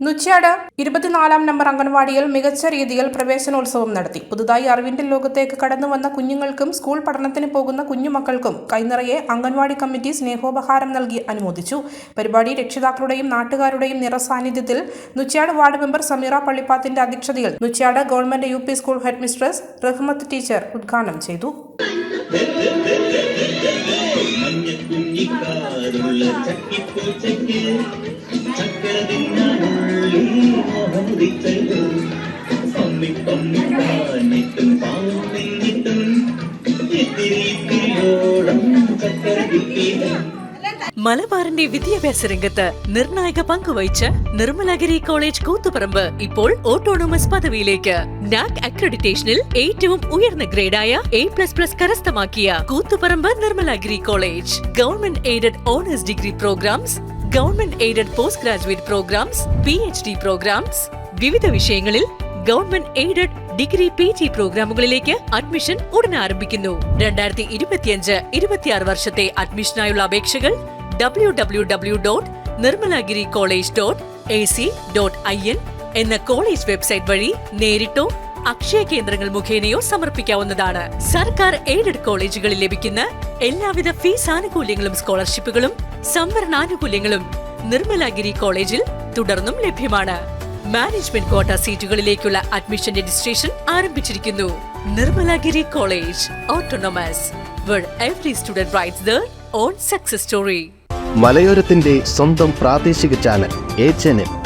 നുച്ച്യാട് ഇരുപത്തിനാലാം നമ്പർ അംഗൻവാടിയിൽ മികച്ച രീതിയിൽ പ്രവേശനോത്സവം നടത്തി. പുതുതായി അറിവിന്റെ ലോകത്തേക്ക് കടന്നു വന്ന കുഞ്ഞുങ്ങൾക്കും സ്കൂൾ പഠനത്തിന് പോകുന്ന കുഞ്ഞുമക്കൾക്കും കൈനിറയെ അംഗൻവാടി കമ്മിറ്റി സ്നേഹോപഹാരം നൽകി അനുമോദിച്ചു. പരിപാടി രക്ഷിതാക്കളുടെയും നാട്ടുകാരുടെയും നിറസാന്നിധ്യത്തിൽ നുച്ചാട് വാർഡ് മെമ്പർ സമീറ പള്ളിപ്പാത്തിന്റെ അധ്യക്ഷതയിൽ Nochad government U school headmistress Rahmath teacher ഉദ്ഘാടനം ചെയ്തു. ചക്കിപ്പൂ ചക്കര മലബാറിന്റെ വിദ്യാഭ്യാസ രംഗത്ത് നിർണായക പങ്കുവഹിച്ച നിർമ്മലഗിരി കോളേജ് കൂത്തുപറമ്പ് ഇപ്പോൾ ഓട്ടോണോമസ് പദവിയിലേക്ക്. നാക് അക്രഡിറ്റേഷനിൽ ഏറ്റവും ഉയർന്ന ഗ്രേഡായ എ പ്ലസ് പ്ലസ് കരസ്ഥമാക്കിയ Koothuparamba Nirmalagiri college. Government aided honours degree programmes government aided post graduate programmes P H D programmes. വിവിധ വിഷയങ്ങളിൽ government aided degree P G പ്രോഗ്രാമുകളിലേക്ക് admission ഉടൻ ആരംഭിക്കുന്നു. രണ്ടായിരത്തി ഇരുപത്തിയഞ്ച് ഇരുപത്തിയാറ് വർഷത്തെ അഡ്മിഷനായുള്ള അപേക്ഷകൾ W W W dot Nirmalagiri college dot A C dot I N എന്ന കോളേജ് വെബ്സൈറ്റ് വഴി നേരിട്ടോ അക്ഷയ കേന്ദ്രങ്ങൾ മുഖേനയോ സമർപ്പിക്കാവുന്നതാണ്. സർക്കാർ എയ്ഡഡ് കോളേജുകളിൽ ലഭിക്കുന്ന എല്ലാവിധ ഫീസ് ആനുകൂല്യങ്ങളും സ്കോളർഷിപ്പുകളും സംവരണാനുകൂല്യങ്ങളും നിർമ്മലഗിരി കോളേജിൽ തുടർന്നും ലഭ്യമാണ്. മാനേജ്മെന്റ് കോട്ട സീറ്റുകളിലേക്കുള്ള അഡ്മിഷൻ രജിസ്ട്രേഷൻ ആരംഭിച്ചിരിക്കുന്നു. Nirmalagiri college autonomous where every student writes their own success story മലയോരത്തിന്റെ സ്വന്തം പ്രാദേശിക ചാനൽ ചാനൽ.